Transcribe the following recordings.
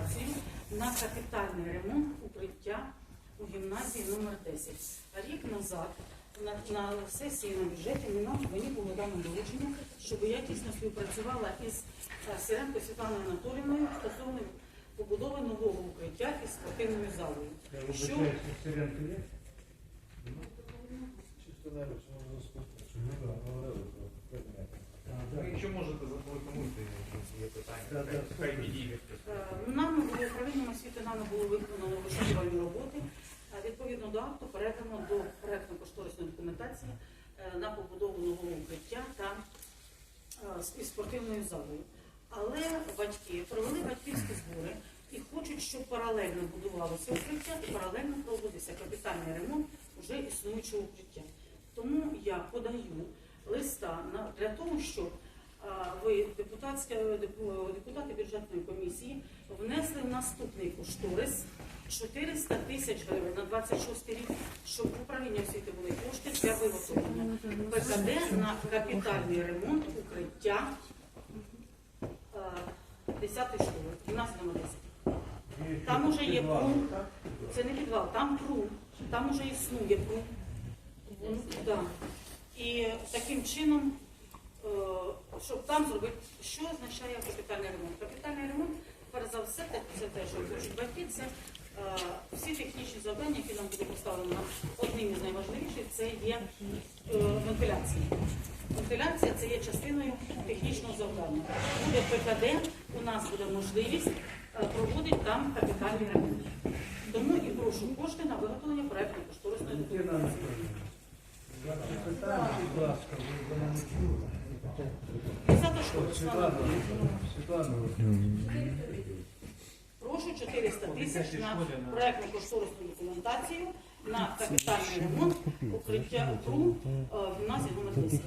документацію на капітальний ремонт укриття у гімназії номер 10. Рік назад на, на сесії на бюджеті мені- мені було дано доручення, щоб я тісно співпрацювала із е, Сиренко Світланою Анатоліївною стосовно побудови нового укриття із спортивною залою. Що навіть, що. Якщо можете запропонуйте, якщо є питання, хай підійде. Управлінням освіти нами було виконано розширювальні роботи. Відповідно до акту передано до проектно-кошторисної документації е, на побудову нового укриття та е, спортивною залою. Але батьки провели батьківські збори і хочуть, щоб паралельно будувалося укриття і паралельно проводився капітальний ремонт вже існуючого укриття. Тому я подаю листа для того, щоб ви депутатська депутати бюджетної комісії внесли наступний кошторис 400 тисяч гривень на 26 рік, щоб в управлінні освіти були кошти для виготовлення ПКД на капітальний ремонт укриття 10 школи, 12 номер 10. Там уже є так? Це не підвал, там прум, там уже існує прум. Ну, да. І таким чином, е, щоб там зробити, що означає капітальний ремонт? Капітальний ремонт, перш за все, це те, що хочуть батьки, це е, всі технічні завдання, які нам буде поставлено одним із найважливіших, це є е, вентиляція. Вентиляція це є частиною технічного завдання. Буде ПКД, у нас буде можливість е, проводити там капітальний ремонт. Тому і прошу кошти на виготовлення проектно кошторисної документації. Ваше будь ласка, ви Світлана, Світлана, Прошу 400 тисяч на проектну кошторисну документацію на капітальний ремонт укриття ПРУ е, в гімназії номер 10.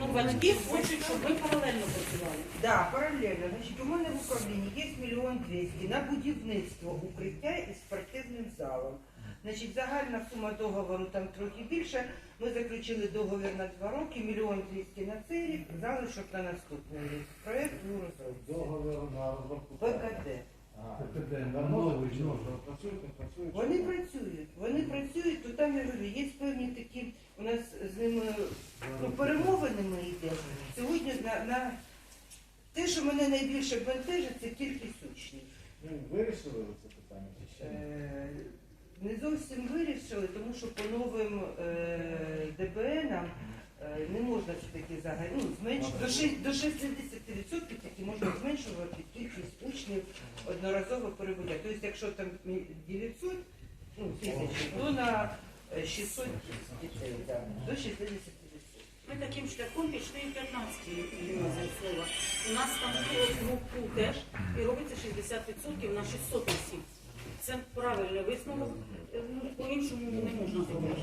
Ну, батьки хочуть, щоб ми паралельно працювали. Да, паралельно. Значить, у мене в управлінні є мільйон двісті на будівництво укриття із спортивним залом. Значить, загальна сума договору там трохи більше. Ми заключили договір на два роки, мільйон двісті на цей рік, залишок на наступний рік. Проєкт був розроблений. Договір на розробку. ПКД. А, ПКД, на на новий новий, чи новий. Працюють, не працюють? Вони працюють, вони працюють, то там я говорю, є певні такі, у нас з ними ну, перемовини ми йдемо. Сьогодні на, на те, що мене найбільше бентежить, це кількість учнів. Ну, Вирішили ви це питання чи ще ні? Е, Не зовсім вирішили, тому що по новим е, ДБНам е, не можна все-таки загалі, ну, зменш... до, ши- до 60% таки можна зменшувати кількість учнів одноразово перебуття. Тобто, якщо там мі- 900 ну, тисяч, то на е, 600 дітей, да, до 60 тисяч. Ми таким шляхом пішли і 15 гімназії слова. У нас там групу теж і робиться 60% на 600 осіб. Це правильний висновок, ну, по-іншому не можна зробити.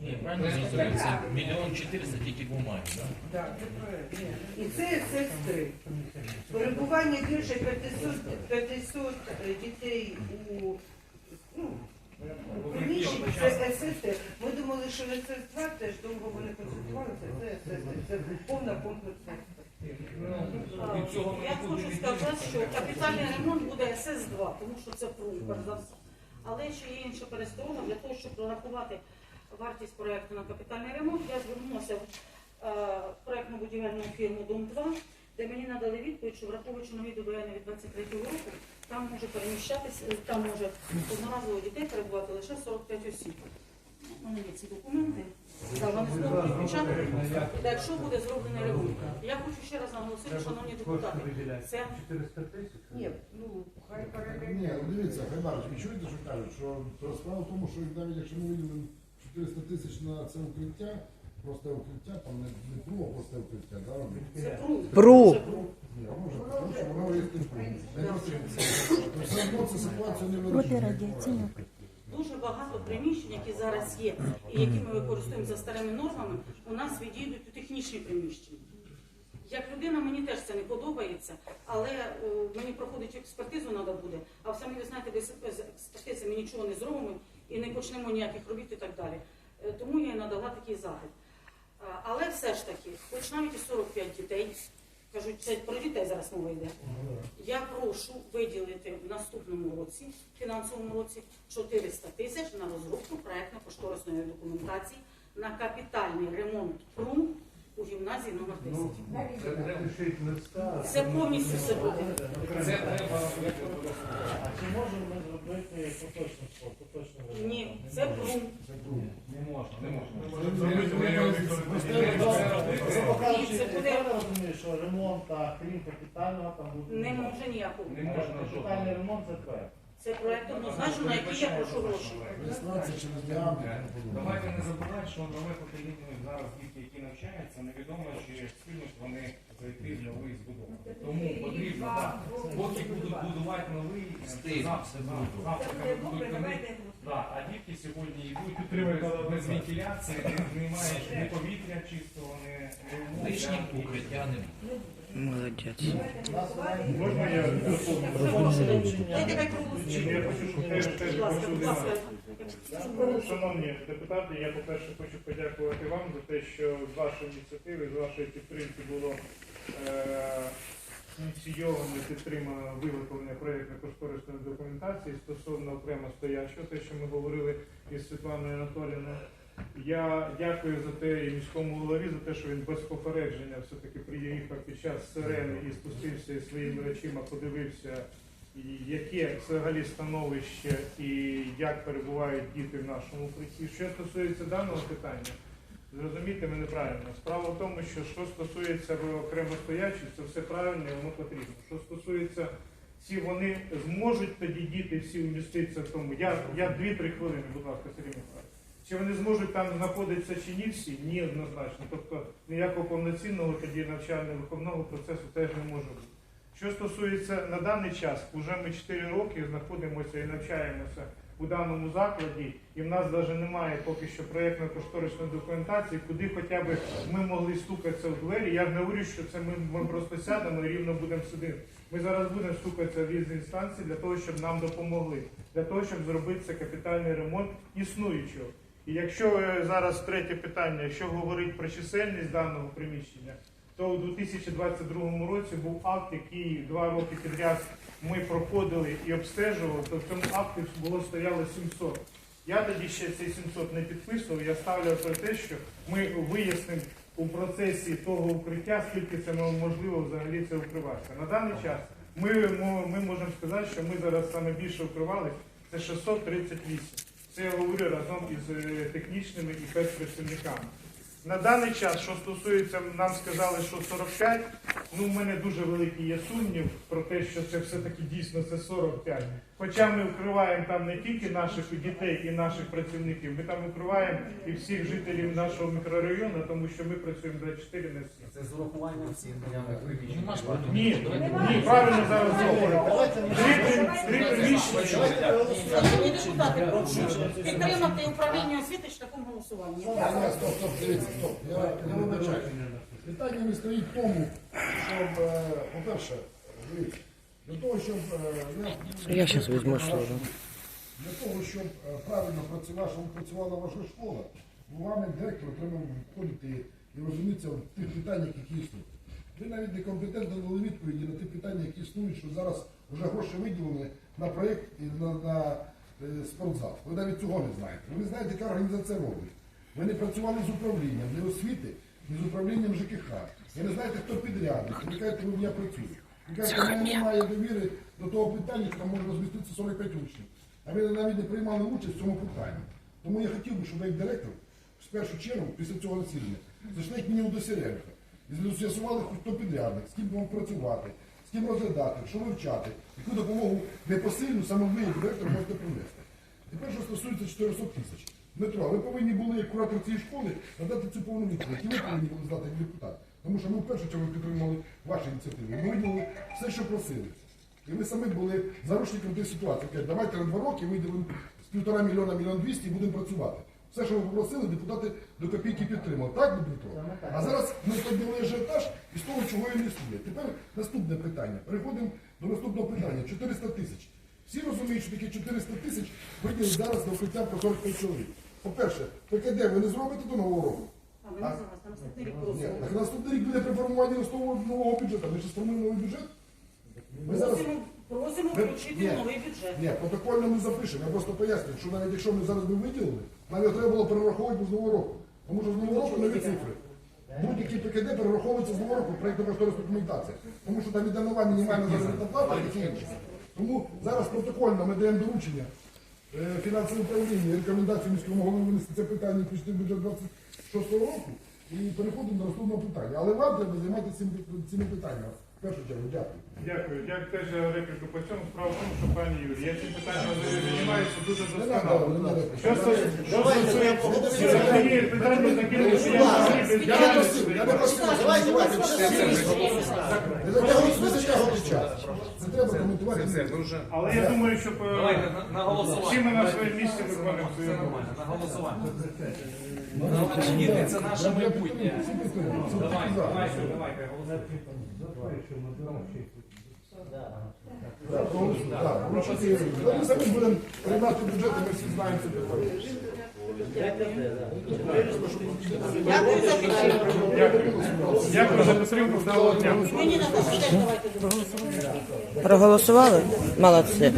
Ні, правильно зрозумів, це мільйон чотириста тільки бумаги, так? Да, це проект. І це СС-3. Перебування більше 500, 500 дітей у ну, у приміщенні це СС. Ми думали, що СС-2 теж довго вони консультувалися, це СС. Це повна комплексна. А, Від цього ми Я нікуди хочу сказати, що капітальний ремонт буде СС-2, тому що це ПРУ, перш за все. Але ще є інша пересторога. Для того, щоб прорахувати вартість проекту на капітальний ремонт, я звернулася в е, проектно-будівельну фірму Дом-2, де мені надали відповідь, що враховуючи нові ДБН від 23 року, там може переміщатися, там може одноразово дітей перебувати лише 45 осіб. У мене є ці документи. Да, вони знову відпечатані. Та Якщо буде зроблений ремонт. Я хочу ще раз наголосити, шановні депутати, це Ні, ну, хай паралельно. Ні, ну дивіться, Хайдарович, ви чуєте, що кажуть, що справа в тому, що навіть якщо ми виділимо 400 тисяч на це укриття, просто укриття, там не, не було просто укриття, да. Це пру. Пру. Це пру. Може, тому що воно є тим Не. То все одно цю ситуацію не Проти вирішує. радіаційного. Дуже багато приміщень, які зараз є, і які ми використовуємо за старими нормами, у нас відійдуть у технічні приміщення. Як людина, мені теж це не подобається, але е, мені проходить експертизу треба буде, а самі ви знаєте, без експертизи ми нічого не зробимо і не почнемо ніяких робіт і так далі. Е, Тому я надала такий. Е, Але все ж таки, хоч навіть і 45 дітей, кажуть, це про дітей зараз мова йде. Я прошу виділити в наступному році, фінансовому році, 400 тисяч на розробку проектно-кошторисної документації на капітальний ремонт прум у гімназії номер 10. Це не пишіть листа. Це повністю все буде. Це треба А чи можемо ми зробити поточний спорт, поточний? Ні, це прум. Не можна. Не можна. Ні, що розумію, що ремонт, крім капітального, там буде. Не може ніякого. Не можна Капітальний ремонт це проект. Це проект однозначно, на який я прошу гроші. Через діаметр. Давайте не забувати, що нове покоління зараз діти, які навчаються, невідомо, чи встигнуть вони зайти в новий збудований. Тому потрібно, так, поки будуть будувати новий, Встигнуть, завтра, завтра будуть. Да, а дітки сьогодні йдуть без, без вентиляції, не, немає ні повітря чистого, не, не лишніх укриття не буде. Можна я. Шановні депутати, я по-перше хочу подякувати вам за те, що з вашої ініціативи, з вашої підтримки було е, ініційовано, підтримано виготовлення проєктно-кошторисної документації стосовно окремо стоячого, те, що ми говорили із Світланою Анатоліївною. Я дякую за те і міському голові за те, що він без попередження все-таки приїхав під час сирени і спустився і своїми речима, подивився, яке взагалі становище і як перебувають діти в нашому укритті. Що стосується даного питання, зрозумійте мене правильно. Справа в тому, що що стосується окремо стоячих, це все правильно і воно потрібно. Що стосується ці вони зможуть тоді діти всі вміститися в тому. Я, я 2-3 хвилини, будь ласка, Сергій Михайлович. Чи вони зможуть там знаходитися чи ні всі? Ні, однозначно. Тобто ніякого повноцінного тоді навчально-виховного процесу теж не може бути. Що стосується на даний час, вже ми 4 роки знаходимося і навчаємося у даному закладі, і в нас навіть немає поки що проєктно-кошторисної документації, куди хоча б ми могли стукатися в двері. Я не говорю, що це ми, ми просто сядемо і рівно будемо сидіти. Ми зараз будемо стукатися в різні інстанції для того, щоб нам допомогли, для того, щоб зробити це капітальний ремонт існуючого. І якщо е, зараз третє питання, якщо говорить про чисельність даного приміщення, то у 2022 році був акт, який два роки підряд ми проходили і обстежували, то в цьому акті було стояло 700. Я тоді ще цей 700 не підписував, я ставлю про те, що ми вияснимо у процесі того укриття, скільки це можливо взагалі це укриватися. На даний час ми, ми можемо сказати, що ми зараз саме більше укривалися, це 638. Це я говорю разом із е, технічними і спецпрацівниками. На даний час, що стосується, нам сказали, що 45, ну в мене дуже великий є сумнів про те, що це все-таки дійсно це 45. Хоча ми вкриваємо там не тільки наших дітей і наших працівників, ми там вкриваємо і всіх жителів нашого мікрорайону, тому що ми працюємо 24 на 7. Це з урахуванням всіх наявних приміщень. Потім. Ні, ні, правильно зараз говорите. Три, приміщення. Шановні депутати, прошу підтримати управління освіти шляхом голосування. Стоп, стоп, стоп. Я, я вибачаю. Питання не стоїть в тому, щоб, е, по-перше, для того, щоб е, Я щас візьму штору. Для того, щоб е, правильно працювала, щоб працювала ваша школа, вам як директор треба входити і розумітися в тих питаннях, які існують. Ви навіть не компетентно дали відповіді на ті питання, які існують, що зараз вже гроші виділені на проєкт і на, на е, спортзал. Ви навіть цього не знаєте. Ви не знаєте, яка організація робить. Ви не працювали з управлінням, ні освіти, ні з управлінням ЖКХ. Ви не знаєте, хто підрядник. Ви кажете, ви я працюю. Ви кажете, в мене немає довіри до того питання, що там може розміститися 45 учнів. А ви навіть не приймали участь в цьому питанні. Тому я хотів би, щоб ви як директор, в першу чергу, після цього засідання, зайшли як мінімум до Сіренка. І з'ясували, хто підрядник, з ким вам працювати, з ким розглядати, що вивчати, яку допомогу непосильну саме ви, як директор, можете принести. Тепер, що стосується 400 тисяч. Дмитро, ви повинні були, як куратор цієї школи, надати цю повну відповідь. І ви повинні були здати як депутат. Тому що ми в першу чергу підтримували ваші ініціативи. Ми виділили все, що просили. І ви самі були заручником тієї ситуації. Кажуть, давайте на два роки виділимо з півтора мільйона, мільйон двісті і будемо працювати. Все, що ви попросили, депутати до копійки підтримали. Так, Дмитро? А зараз ми підняли ажіотаж і з того, чого і не існує. Тепер наступне питання. Переходимо до наступного питання. 400 тисяч. Всі розуміють, що таке 400 тисяч виділили зараз на укриття про 45 чоловік. По-перше, ПКД ви не зробите до нового року. А ви не за нас на наступний рік Ні, просимо. так наступний рік буде при формуванні основного нового бюджету. Ми ж сформуємо новий бюджет. Ми зараз Просимо, просимо Ми- включити Ні. новий бюджет. ні, протокольно ми запишемо. Я просто поясню, що навіть якщо ми зараз би виділили, нам його треба було перераховувати з нового року. Тому що з нового року нові цифри. Будь-який ПКД перераховується з нового року проєктно кошторисна документація. Тому що там іде нова мінімальна заробітна плата і таке інше. Тому зараз протокольно ми даємо доручення фінансове управління і рекомендацію міському голові винести це питання пішли бюджет 26 року і переходимо до наступного питання. Але вам треба займатися цими питаннями. Першу чергу, дякую. Дякую. Я теж репліку по цьому. Справа в тому, що пані Юрій, я цим питанням займаюся дуже Не досконало. не. Що стосується питання, таке, що я не просив, я не просив. Давайте, давайте, Не затягуйте, час. Це треба коментувати. Але я думаю, що е, всі ми на своєму місці виконуємо свою роботу. нормально, на голосування. Діти, це наше майбутнє. Вручити Ігорю. Ну, Ми самі будемо приймати бюджет, ми всі знаємо. Дякую за підтримку. Проголосували? Молодці.